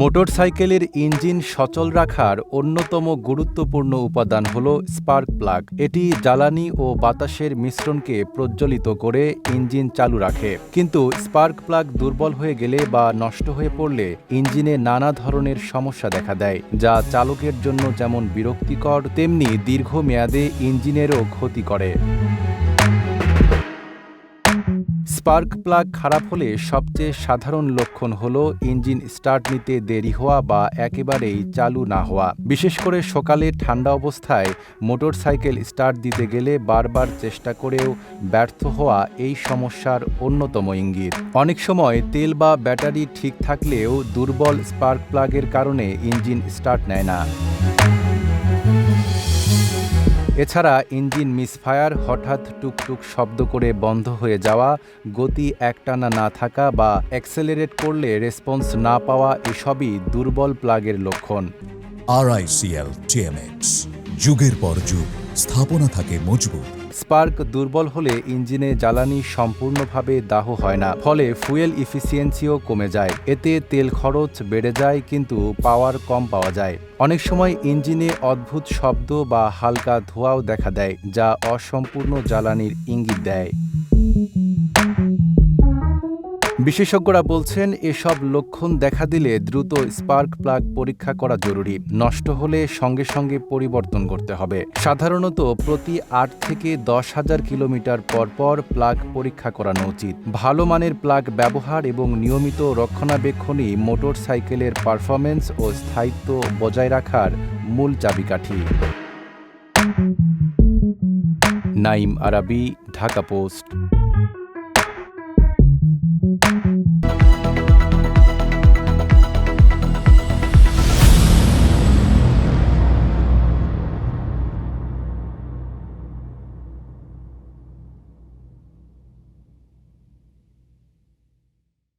মোটরসাইকেলের ইঞ্জিন সচল রাখার অন্যতম গুরুত্বপূর্ণ উপাদান হল স্পার্ক প্লাগ। এটি জ্বালানি ও বাতাসের মিশ্রণকে প্রজ্বলিত করে ইঞ্জিন চালু রাখে। কিন্তু স্পার্ক প্লাগ দুর্বল হয়ে গেলে বা নষ্ট হয়ে পড়লে ইঞ্জিনে নানা ধরনের সমস্যা দেখা দেয়, যা চালকের জন্য যেমন বিরক্তিকর, তেমনি দীর্ঘমেয়াদে ইঞ্জিনেরও ক্ষতি করে। স্পার্ক প্লাগ খারাপ হলে সবচেয়ে সাধারণ লক্ষণ হল ইঞ্জিন স্টার্ট নিতে দেরি হওয়া বা একেবারেই চালু না হওয়া। বিশেষ করে সকালে ঠান্ডা অবস্থায় মোটরসাইকেল স্টার্ট দিতে গেলে বারবার চেষ্টা করেও ব্যর্থ হওয়া এই সমস্যার অন্যতম ইঙ্গিত। অনেক সময় তেল বা ব্যাটারি ঠিক থাকলেও দুর্বল স্পার্ক প্লাগের কারণে ইঞ্জিন স্টার্ট নেয় না। এছাড়া ইঞ্জিন মিসফায়ার হঠাৎ টুকটুক শব্দ করে বন্ধ হয়ে যাওয়া, গতি একটানা না থাকা বা অ্যাক্সেলারেট করলে রেসপন্স না পাওয়া এসবই দুর্বল প্লাগের লক্ষণ। আরআইসিএল টিএমএক্স যুগের পর যুগ, স্থাপনা থাকে মজবুত। স্পার্ক দুর্বল হলে ইঞ্জিনে জ্বালানি সম্পূর্ণভাবে দাহ হয় না। ফলে ফুয়েল ইফিসিয়েন্সিও কমে যায়। এতে তেল খরচ বেড়ে যায় কিন্তু পাওয়ার কম পাওয়া যায়। অনেক সময় ইঞ্জিনে অদ্ভুত শব্দ বা হালকা ধোঁয়াও দেখা দেয়, যা অসম্পূর্ণ জ্বালানির ইঙ্গিত দেয়। বিশেষজ্ঞরা বলছেন, এসব লক্ষণ দেখা দিলে দ্রুত স্পার্ক প্লাগ পরীক্ষা করা জরুরি। নষ্ট হলে সঙ্গে সঙ্গে পরিবর্তন করতে হবে। সাধারণত প্রতি আট থেকে দশ হাজার কিলোমিটার পর পর প্লাগ পরীক্ষা করানো উচিত। ভালো মানের প্লাগ ব্যবহার এবং নিয়মিত রক্ষণাবেক্ষণই মোটর সাইকেলের পারফরমেন্স ও স্থায়িত্ব বজায় রাখার মূল চাবিকাঠি। নাইম আরাবি, ঢাকা পোস্ট।